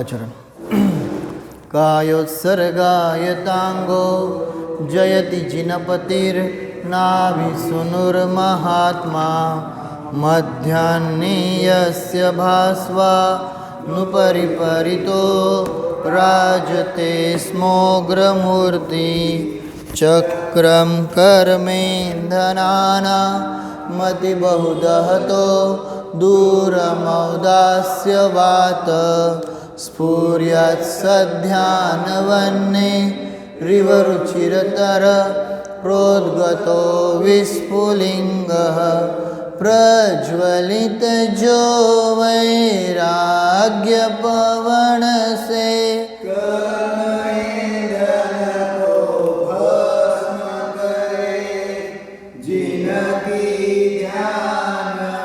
आचरण कायोत्सर्गायताङ्गो जयति जिनपतिर्नाभिसुनुर्महात्मा मध्याह्ने यस्य भास्वा नुपरिपरितो राजते स्मोग्रमूर्ति चक्रं कर्मेन्धनाना मतिबहुदहतो दूरमौदास्य वात स्फुर्यात् सध्यानवन्ने रिवरुचिरतर प्रोद्गतो विस्फुलिङ्गः प्रज्वलितजो वैराग्यपवनसे ध्यान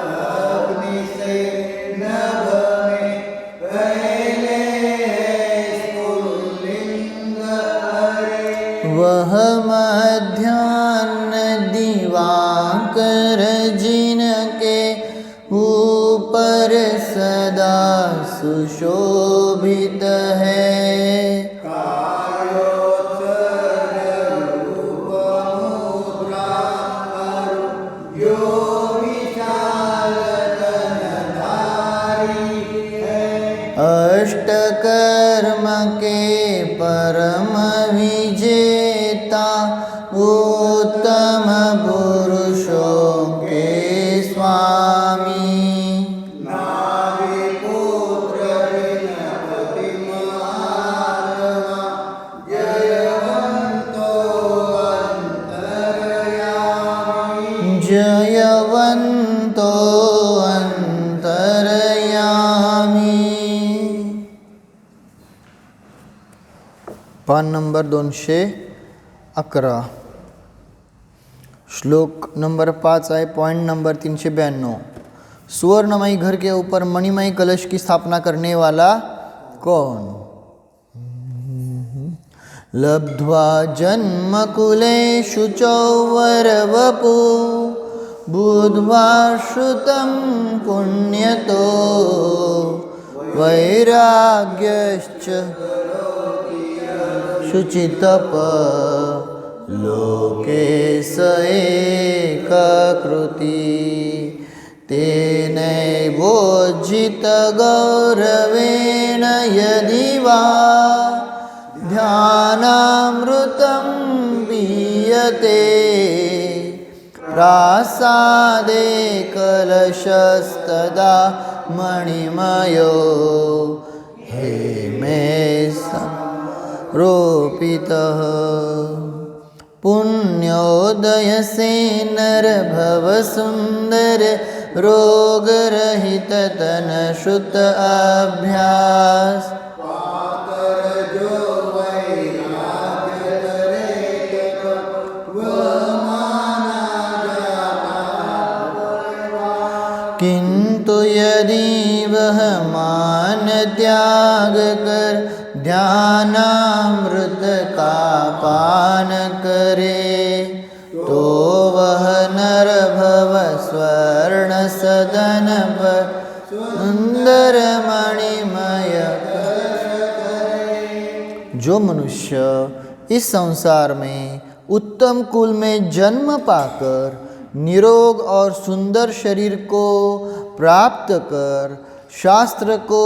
पान नंबर दोनशे अकरा. श्लोक नंबर पाँच आहे पॉइंट नंबर तीनशे ब्याण्णव. सुवर्णमयी घर के ऊपर मणिमयी कलश की स्थापना करने वाला कौन? लब्ध्वा जन्मकुलेषु चौवरवपु बुद्ध्वा श्रुतं पुण्यतो वैराग्यश्च शुचितप लोके स एककृति गौरवेण यदि वा ध्यानामृतं पीयते प्रासादे कलशस्तदा मणिमयो हे मे सा रोपितः। पुण्योदयसे नरभवसुन्दर रोगरहिततनश्रुत अभ्यास। किन्तु यदि वह मान त्याग कर ज्ञानामृत का पान करे? तो वह नर भव स्वर्ण सदन सुंदर मणिमय जो मनुष्य इस संसार में उत्तम कुल में जन्म पाकर निरोग और सुंदर शरीर को प्राप्त कर शास्त्र को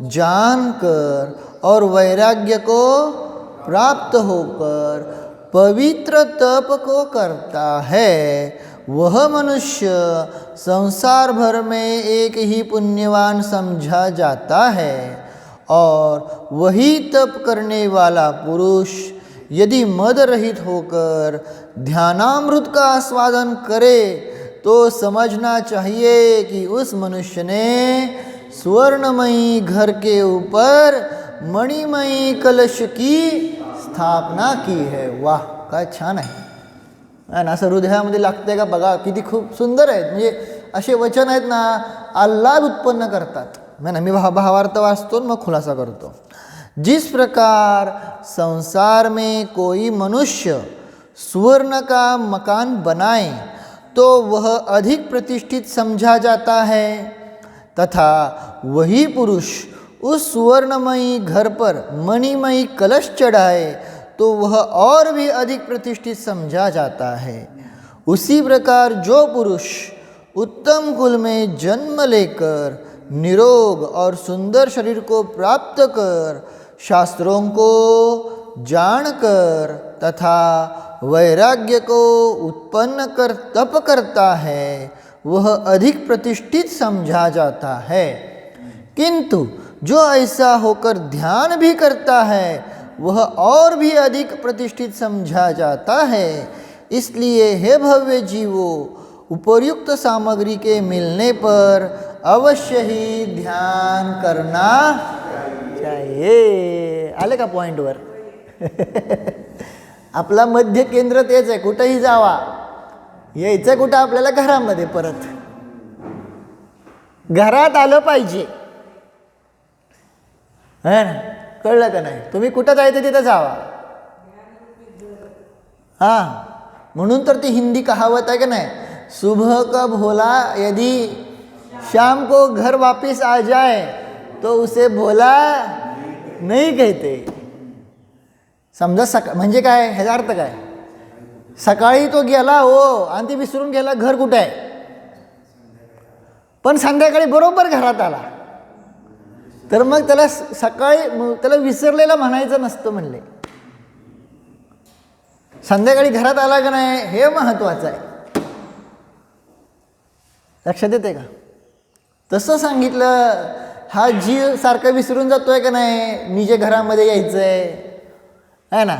जानकर और वैराग्य को प्राप्त होकर पवित्र तप को करता है। वह मनुष्य संसार भर में एक ही पुण्यवान समझा जाता है और वही तप करने वाला पुरुष यदि मद रहित होकर ध्यानामृत का आस्वादन करे तो समझना चाहिए कि उस मनुष्य ने स्वर्णमयी घर के ऊपर मणिमयी कलश की स्थापना की है. वाह काय छान आहे. ना असं हृदयामध्ये लागतंय का? बघा किती खूप सुंदर आहेत. म्हणजे असे वचन आहेत ना आल्हाद उत्पन्न करतात. मैं ना मी भा भावार्थ वाचतो मग खुलासा करतो. जिस प्रकार संसार में कोई मनुष्य सुवर्ण का मकान बनाए तो वह अधिक प्रतिष्ठित समझा जाता है। तथा वही पुरुष उस सुवर्णमयी घर पर मणिमयी कलश चढ़ाए तो वह और भी अधिक प्रतिष्ठित समझा जाता है। उसी प्रकार जो पुरुष उत्तम कुल में जन्म लेकर, निरोग और सुंदर शरीर को प्राप्त कर, शास्त्रों को जानकर तथा वैराग्य को उत्पन्न कर तप करता है, वह अधिक प्रतिष्ठित समझा जाता है। किंतु जो ऐसा होकर ध्यान भी करता है वह और भी अधिक प्रतिष्ठित समझा जाता है। इसलिए हे भव्य जीवो उपर्युक्त सामग्री के मिलने पर अवश्य ही ध्यान करना चाहिए। आले का पॉईंटवर आपला मध्य केंद्र तेच आहे कुठंही जावा. यायचं कुठं आपल्याला घरामध्ये परत? घरात आलं पाहिजे. है ना? कळलं का नाही? तुम्ही कुठं जायचं तिथं जावा. हां. म्हणून तर ती हिंदी कहावत आहे का नाही? सुबह का भोला यदि शाम को घर वापिस आ जाए तो उसे भोला नाही कहते. समजा सका म्हणजे काय? ह्याचा अर्थ काय? सकाळी तो गेला हो आणि ती विसरून गेला घर कुठं आहे? पण संध्याकाळी बरोबर घरात आला. तर मग त्याला स- सकाळी त्याला विसरलेला म्हणायचं नसतं म्हणले. संध्याकाळी घरात आला का नाही हे महत्त्वाचं आहे. लक्षात येते का? तसं सांगितलं हा जीव सारखा विसरून जातोय का नाही मी जे घरामध्ये यायचं आहे है ना?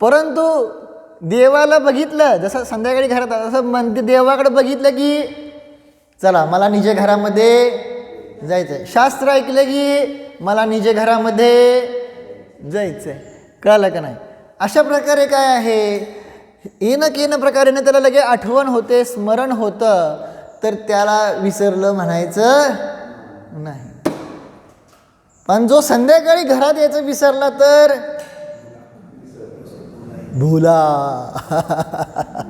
परंतु देवाला बघितलं जसं संध्याकाळी घरात आलं, तसं म्हणते देवाकडे बघितलं की चला मला निजे घरामध्ये जायचं आहे शास्त्र ऐकलं की मला निजे घरामध्ये जायचं आहे कळालं का नाही? अशा प्रकारे काय आहे? येणं केन प्रकारेनं त्याला लगे आठवण होते स्मरण होतं तर त्याला विसरलं म्हणायचं नाही. पण जो संध्याकाळी घरात यायचं विसरला तर भुला.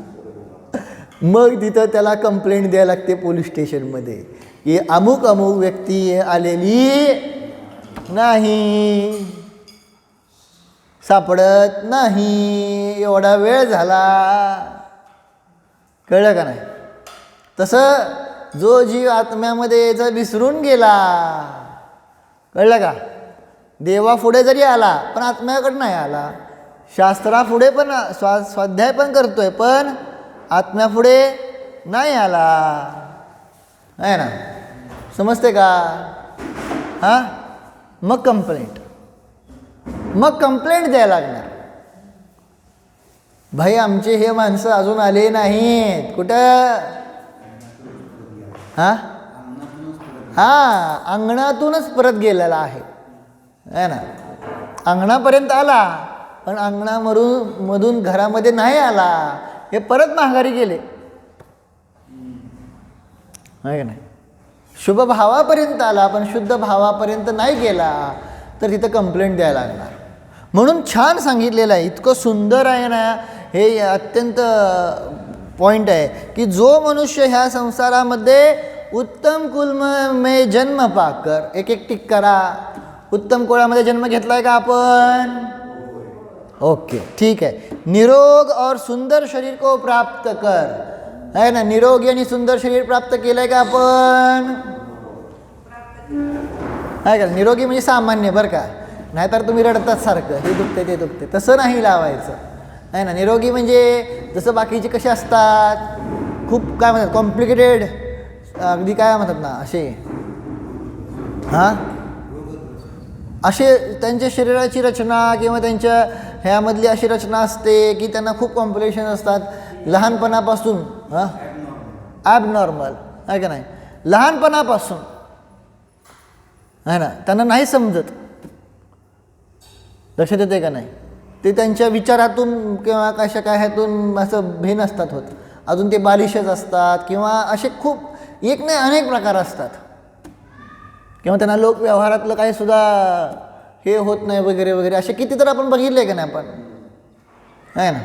मग तिथं त्याला कंप्लेंट द्यायला लागते पोलीस स्टेशनमध्ये. की अमुक अमुक व्यक्ती आलेली नाही. सापडत नाही. एवढा वेळ झाला. कळलं का नाही? तसं जो जीव आत्म्यामध्ये जर विसरून गेला. कळलं का? देवा पुढे जरी आला पण आत्म्याकडे नाही आला. शास्त्रापुढे पण स्वा स्वाध्याय पण करतोय पण आत्म्यापुढे नाही आला. आहे ना? समजते का? हां? मग कंप्लेंट मग कंप्लेंट द्यायला लागणार. भाई आमचे हे माणसं अजून आले नाहीत. कुठं? हां? हां अंगणातूनच परत गेलेला आहे. है ना? अंगणापर्यंत आला पण अंगणामधून मधून घरामध्ये नाही आला. हे परत माघारी गेले. आहे नाही? शुभ भावापर्यंत आला पण शुद्ध भावापर्यंत नाही गेला तर तिथं कंप्लेंट द्यायला लागणार. म्हणून छान सांगितलेलं आहे इतकं सुंदर आहे ना हे अत्यंत पॉईंट आहे की जो मनुष्य ह्या संसारामध्ये उत्तम कुलम मे जन्म पाकर एक एक टिक करा उत्तम कुळामध्ये जन्म घेतलाय का आपण? ओके ठीक आहे. निरोग और सुंदर शरीर को प्राप्त कर. है ना निरोगी आणि सुंदर शरीर प्राप्त केलंय का आपण? आहे का निरोगी म्हणजे सामान्य बरं का? नाहीतर तुम्ही रडतात सारखं हे दुखते ते दुखते तसं नाही लावायचं. आहे ना निरोगी म्हणजे जसं बाकीचे कसे असतात खूप काय म्हणतात कॉम्प्लिकेटेड अगदी काय म्हणतात ना असे. हां? असे त्यांच्या शरीराची रचना किंवा त्यांच्या ह्यामधली अशी रचना असते की त्यांना खूप कॉम्प्लिकेशन असतात. लहानपणापासून हां? ॲबनॉर्मल आहे का नाही? लहानपणापासून. आहे ना? त्यांना नाही समजत. लक्षात येते का नाही? ते त्यांच्या विचारातून किंवा कशा काय ह्यातून असं भेन असतात होत. अजून ते बालिशच असतात किंवा असे खूप एक नाही अनेक प्रकार असतात. किंवा त्यांना लोक व्यवहारातलं काही सुद्धा हे होत नाही वगैरे वगैरे असे किती तर आपण बघितले का नाही आपण? आहे ना?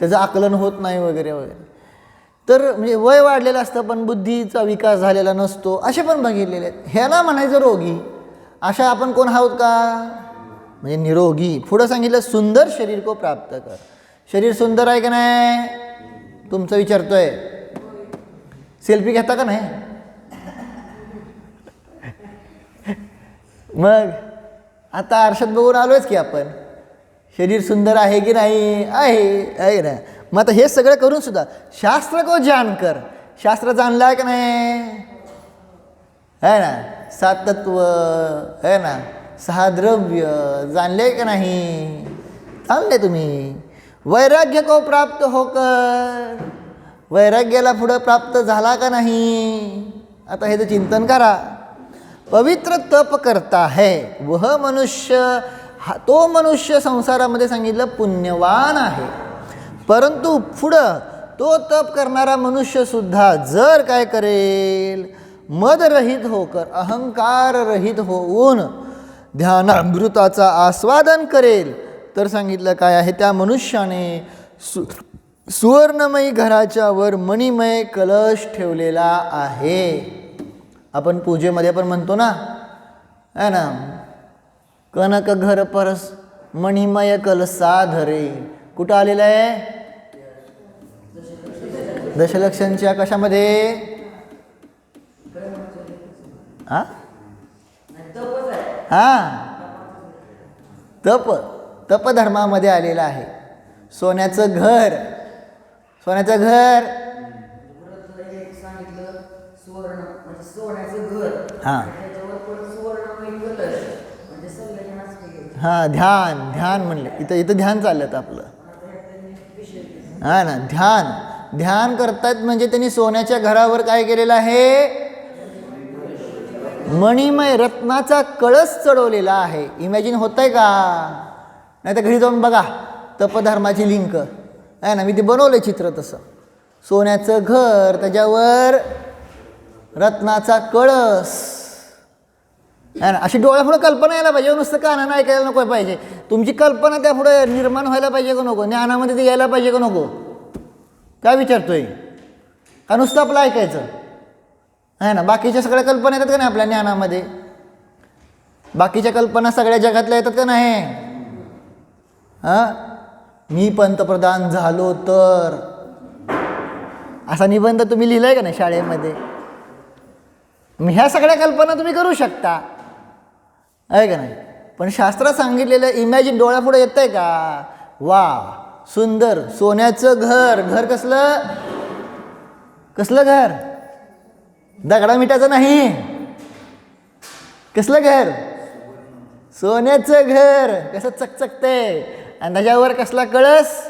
त्याचं आकलन होत नाही वगैरे वगैरे. तर म्हणजे वय वाढलेलं असतं पण बुद्धीचा विकास झालेला नसतो असे पण बघितलेले आहेत. ह्याला म्हणायचं रोगी. अशा आपण कोण आहोत का? म्हणजे निरोगी. पुढं सांगितलं सुंदर शरीर को प्राप्त कर. शरीर सुंदर आहे का नाही? तुमचं विचारतोय. सेल्फी घेता का नाही? मग आता आरशात बघून आलोच की आपण. शरीर सुंदर आहे की नाही? आहे आहे ना. मग आता हे सगळं करून सुद्धा शास्त्र को जानकर शास्त्र जाणलं आहे का नाही? है ना? सातत्व है ना? सहा द्रव्य जाणले का नाही? थांबले तुम्ही. वैराग्य को प्राप्त होकर. वैराग्याला पुढं प्राप्त झाला का नाही? आता हे तर चिंतन करा. पवित्र तप करता है. वह मनुष्य हा तो मनुष्य संसारामध्ये सांगितलं पुण्यवान आहे. परंतु पुढं तो तप करणारा मनुष्यसुद्धा जर काय करेल मदरहित होकर अहंकार रहित होऊन ध्यानामृताचा आस्वादन करेल तर सांगितलं काय आहे? त्या मनुष्याने सु सुवर्णमयी घराच्या वर मणिमय कलश ठेवलेला आहे. आपण पूजेमध्ये पण म्हणतो ना है ना? कनक घर परस मणिमय कलसा धरे कुठं आलेलं आहे? दशलक्षांच्या कशामध्ये? हा? तप तपधर्मामध्ये आलेलं आहे. सोन्याचं घर. सोन्याचं घर. हां. हां ध्यान ध्यान म्हणले. इथं इथं ध्यान चाललं आपलं. हा ना ध्यान. ध्यान करतात म्हणजे त्यांनी सोन्याच्या घरावर काय केलेलं आहे? मणिमय रत्नाचा कळस चढवलेला आहे. इमॅजिन होत आहे का? नाही तर घरी जाऊन बघा तपधर्माची लिंक. आहे ना? मी ते बनवलं चित्र तसं. सोन्याचं घर त्याच्यावर रत्नाचा कळस. आहे ना? अशी डोळ्यापुढं कल्पना यायला पाहिजे. नुसतं कानानं ऐकायला नको पाहिजे. तुमची कल्पना त्यापुढे निर्माण व्हायला पाहिजे का नको? ज्ञानामध्ये ते यायला पाहिजे का नको? काय विचारतोय? का नुसतं आपलं ऐकायचं? आहे ना बाकीच्या सगळ्या कल्पना येतात का नाही आपल्या ज्ञानामध्ये? बाकीच्या कल्पना सगळ्या जगातल्या येतात का नाही? हां? मी पंतप्रधान झालो तर. असा निबंध तुम्ही लिहिलाय का नाही शाळेमध्ये? मग ह्या सगळ्या कल्पना तुम्ही करू शकता. आहे का नाही? पण शास्त्रात सांगितलेलं इमॅजिन डोळ्यापुढे येत आहे का? वा. सुंदर सोन्याचं घर. घर कसलं? कसलं घर? दगडा मिठाचं नाही. कसलं घर? सोन्याचं घर. कसं चकचकते आणि त्याच्यावर कसला कळस?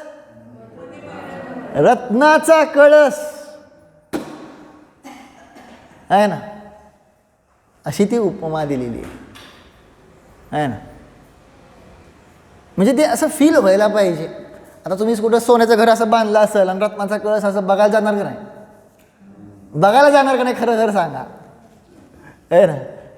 रत्नाचा कळस. आहे ना? अशी ती उपमा दिलेली आहे. आहे ना? म्हणजे ते असं फील व्हायला पाहिजे. आता तुम्ही कुठं सोन्याचं घर असं बांधलं असेल आणि रत्नाचा कळस असं बघायला जाणार का नाही? बघायला जाणार का नाही? खरं खरं सांगा. आहे ना?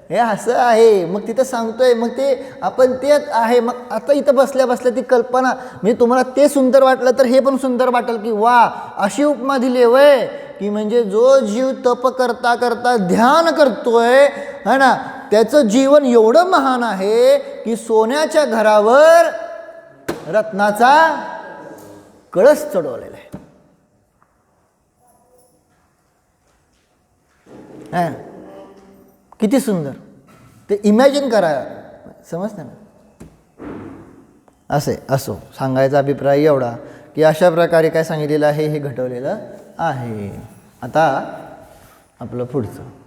हे असं आहे. मग तिथं सांगतोय. मग ते आपण तेच आहे. मग आता इथं बसल्या बसल्या ती कल्पना. म्हणजे तुम्हाला ते सुंदर वाटलं तर हे पण सुंदर वाटेल की वा अशी उपमा दिली वय. की म्हणजे जो जीव तप करता करता ध्यान करतोय है ना? त्याचं जीवन एवढं महान आहे की सोन्याच्या घरावर रत्नाचा कळस चढवलेला आहे. हा. किती सुंदर. ते इमॅजिन करा. समजतं ना? असे असो. सांगायचा अभिप्राय एवढा की अशा प्रकारे काय सांगितलेलं आहे हे घटवलेलं आहे. आता आपलं पुढचं.